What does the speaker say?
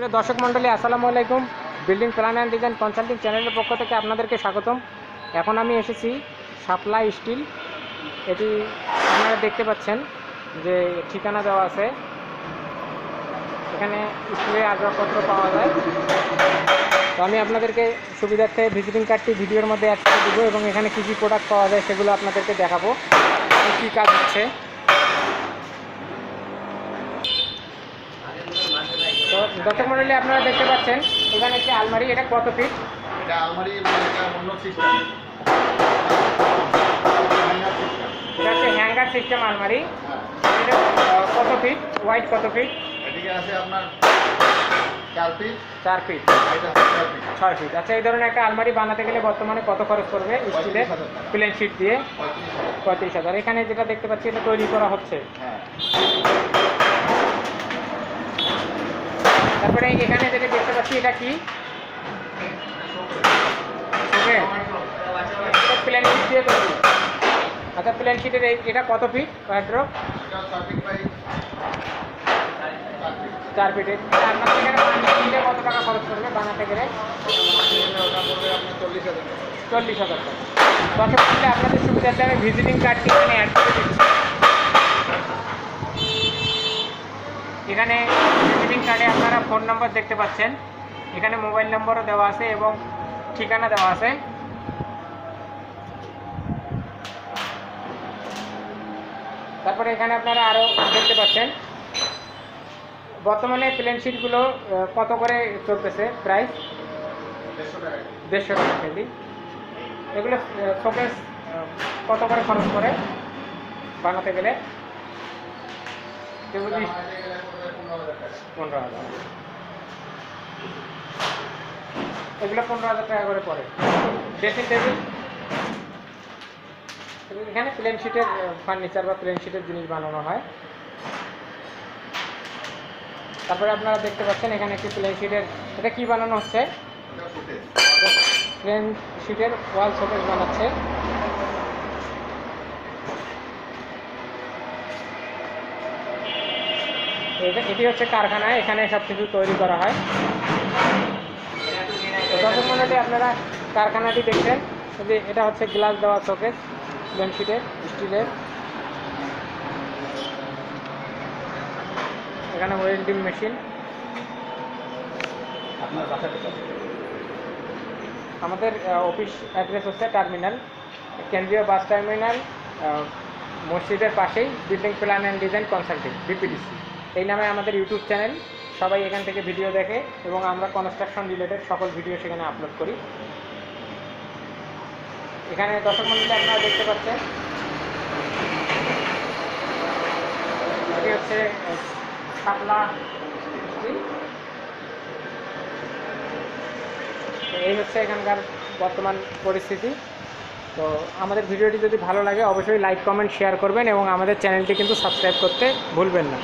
প্রিয় দর্শক মণ্ডলী, আসসালামু আলাইকুম। Building plan and design consulting চ্যানেলের পক্ষ থেকে আপনাদেরকে স্বাগতম। এখন আমি এসেছি সাপ্লাই স্টিল। এটি আপনারা দেখতে পাচ্ছেন যে ঠিকানা দেওয়া আছে। এখানে স্টিলের আসবাবপত্র পাওয়া যায়। তো আমি আপনাদেরকে সুবিধার্থে ভিজিটিং কার্ডটি ভিডিওর মধ্যে অ্যাড করে দেবো এবং এখানে কী কী প্রোডাক্ট পাওয়া যায় সেগুলো আপনাদেরকে দেখাবো। কী কাজ হচ্ছে? দর্শক মন্ডলী আপনারা দেখতে পাচ্ছেন এখানে একটি আলমারি এটা কত ফিট? এটা আলমারি মানে অন্য সিস্টেম এটা হচ্ছে হ্যাঙ্গার সিস্টেম আলমারি। এটা কত ফিট? হোয়াইট কত ফিট? এদিকে আছে আপনার চার ফিট। চার পিস ছয় ফিট। আচ্ছা এই ধরনের একটা আলমারি বানাতে গেলে বর্তমানে কত খরচ পড়বে স্টিলের প্লেন শিট দিয়ে? পঁয়ত্রিশ হাজার। পঁয়ত্রিশ হাজার। এখানে যেটা দেখতে পাচ্ছি এটা তৈরি করা হচ্ছে। হ্যাঁ। তারপরে এখানে যেটা দেখতে পাচ্ছি, এটা কি? প্লেন শিট দিয়ে আচ্ছা প্ল্যান শিটের এটা কত ফিট ওয়ার্ড্রপ চার ফিটের কত টাকা খরচ করবে বানাতে গেলে? চল্লিশ হাজার টাকা। দর্শক আপনাদের সুবিধার্থে আমি ভিজিটিং কার্ডটি এখানে অ্যাড করে দিচ্ছি এখানে ভিজিটিং কার্ডে আপনারা ফোন নাম্বার দেখতে পাচ্ছেন। এখানে মোবাইল নম্বরও দেওয়া আছে এবং ঠিকানা দেওয়া আছে। তারপরে এখানে আপনারা আরও দেখতে পাচ্ছেন। বর্তমানে প্লেন শিটগুলো কত করে চলতেছে প্রাইস দেড়শো টাকা কেজি। এগুলো শোকেস কত করে খরচ করে? বানাতে গেলে। পনেরো হাজার। এগুলো পনেরো হাজার টাকা করে পড়ে। ড্রেসিং টেবিল এখানে প্লেন শিটের ফার্নিচার বা প্লেন শিটের জিনিস বানানো হয়। তারপরে আপনারা দেখতে পাচ্ছেন এখানে একটি প্লেন শিটের এটা কি বানানো হচ্ছে? প্লেন শিটের ওয়াল শোকেস বানাচ্ছে। এটা- এটি হচ্ছে কারখানায় এখানে সব কিছু তৈরি করা হয়। তো দর্শক মন্ডলী আপনারা কারখানাটি দেখছেন। যে এটা হচ্ছে গ্লাস দেওয়া শোকেস প্লেন শিটের স্টিলের। এখানে ওয়েল্ডিং মেশিন। আপনার বাসা আমাদের অফিস অ্যাড্রেস হচ্ছে টার্মিনাল কেন্দ্রীয় বাস টার্মিনাল মসজিদের পাশেই building plan and design consulting BPDC. এই নামে আমাদের ইউটিউব চ্যানেল। সবাই এখান থেকে ভিডিও দেখে এবং আমরা কনস্ট্রাকশন রিলেটেড সকল ভিডিও সেখানে আপলোড করি। এখানে দর্শক মন্ডলী আপনারা দেখতে পাচ্ছেন। এটি হচ্ছে শাপলা এই হচ্ছে এখানকার বর্তমান পরিস্থিতি। তো আমাদের ভিডিওটি যদি ভালো লাগে, অবশ্যই লাইক কমেন্ট শেয়ার করবেন এবং আমাদের চ্যানেলটি কিন্তু সাবস্ক্রাইব করতে ভুলবেন না।